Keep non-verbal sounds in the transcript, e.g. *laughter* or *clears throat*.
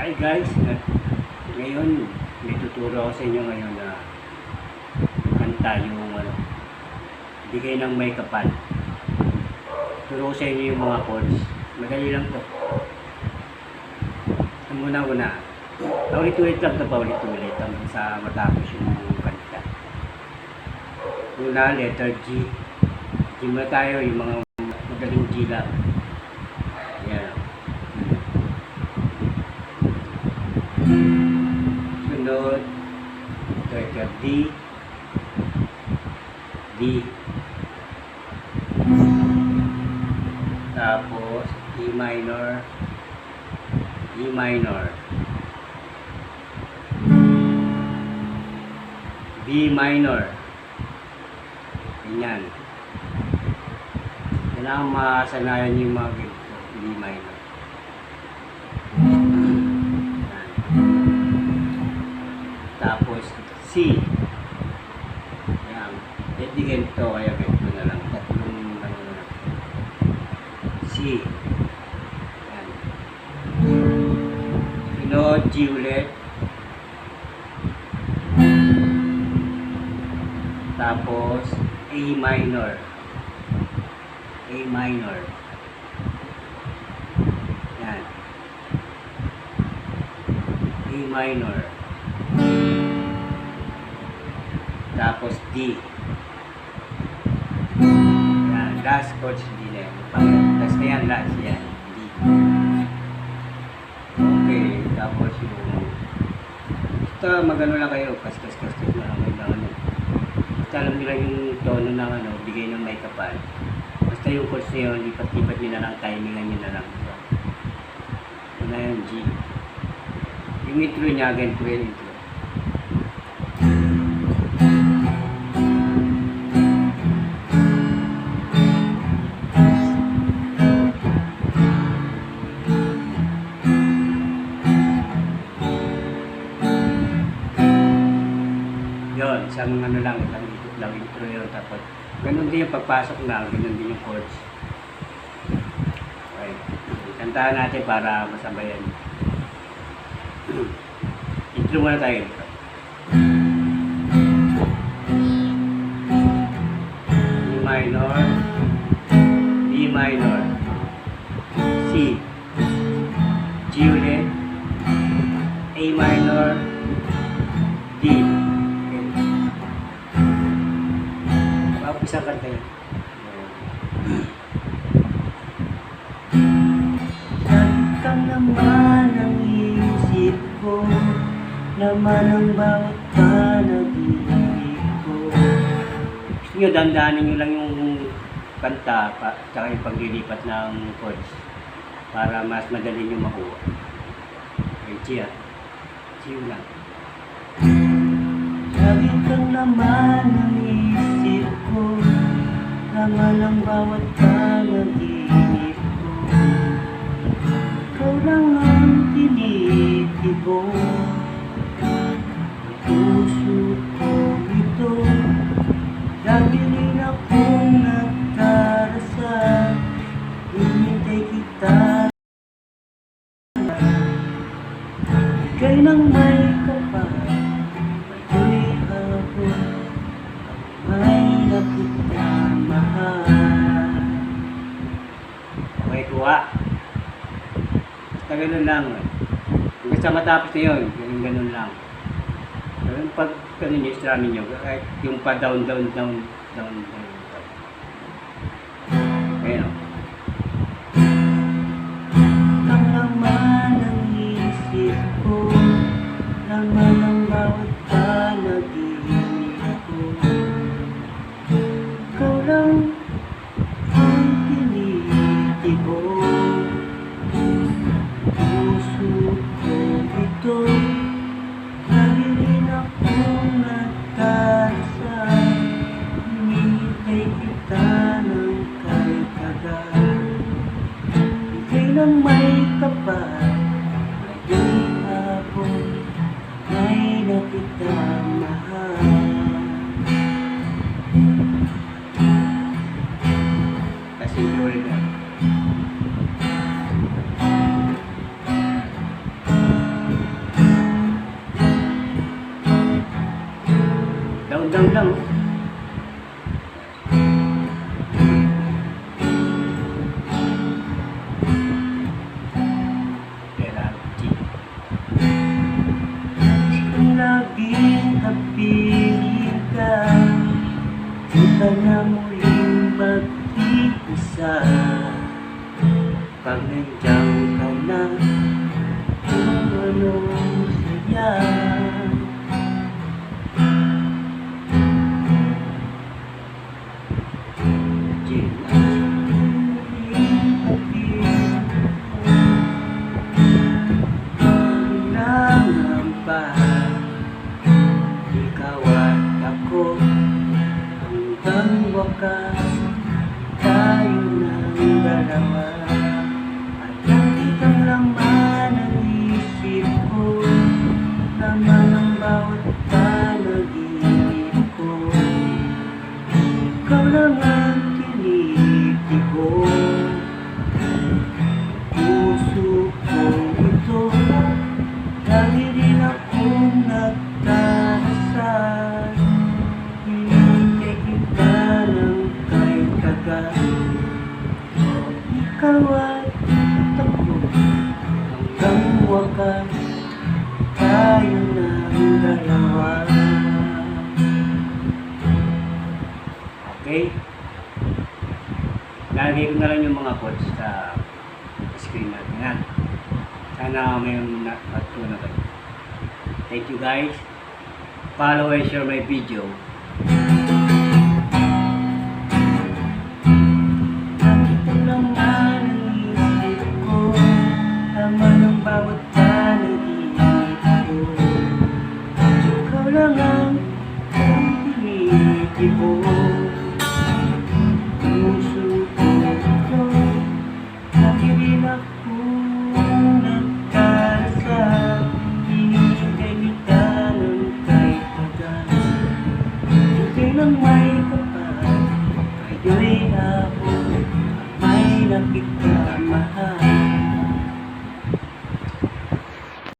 Hi guys, ngayon may tuturo ako sa inyo ngayon na kanta yung ano, bigay ng may kapal. Turo ko sa inyo yung mga chords. Madali lang to. Ang muna-una, paulit-ulit lang to paulit-ulit hanggang sa matapos yung kanta. Una, letter G. G muna tayo, yung mga madaling G lang. D. D. Tapos, E minor. E minor. B minor. Ganyan. Kailangan masanayan yung mga ganito. B minor. C. Yan. Hindi ganito, kaya ganito na lang. Tatlong ano na. C. Yan. Sunod, G ulit. Tapos, A minor. A minor. Yan. A minor. Tapos D. Yan, last chords D na yan. Tapos na yan, last yan. D. Okay, tapos yung basta magano lang kayo, kaskas-kaskas na lang kayo ano. Basta alam nyo lang yung tono ng ano, bigay ng may kapal. Basta yung chords na yun, lipat-lipat nyo na lang, timingan nyo na lang. Diba? Ano yan, G. Yung intro niya, ganito yung intro. Yun, isang ano lang, isang ikot lang intro yun. Tapos, ganun din yung pagpasok na, ganun din yung chords. Okay. Kantahan natin para masabayan. *clears throat* intro muna tayo. E minor, B minor, C, G ulit, A minor, D. Tapos isang kanta yun. Saan ka naman ang isip ko Naman ang bawat panaginip ko Gusto nyo, dandanin nyo lang yung kanta pa, tsaka yung paglilipat ng chords para mas madali nyo makuha. Okay, Chia. Chia lang. Sabi ka naman ang Naman ang bawat panaginip ko. Ikaw lang ang tinitibok Puso ko ito. Lagi rin akong nagdarasal. Hinintay kita. Ika'y nang may kuha. Basta ganun lang. Hanggang sa matapos na yun, ganun, ganun lang. Pero pag ganun yung strumming nyo, kahit yung pa down, down, down, down, down. down. Ayun o. na may tapat Hanggang hapon ay na kita mahal. Kasi Lord, Down, down, down. Mag-iisa Pag nandiyan ka na Kung anong saya Ikaw at ako Hanggang wakas ng dalawa At nakitang laman ang isip ko. Laman ang ko. Ikaw ang Okay? Lagay ko na lang yung mga quotes sa screen natin. Ha? Sana may natutunan kayo. Thank you guys. Follow and share my video. Ikaw lang ang tinitib ko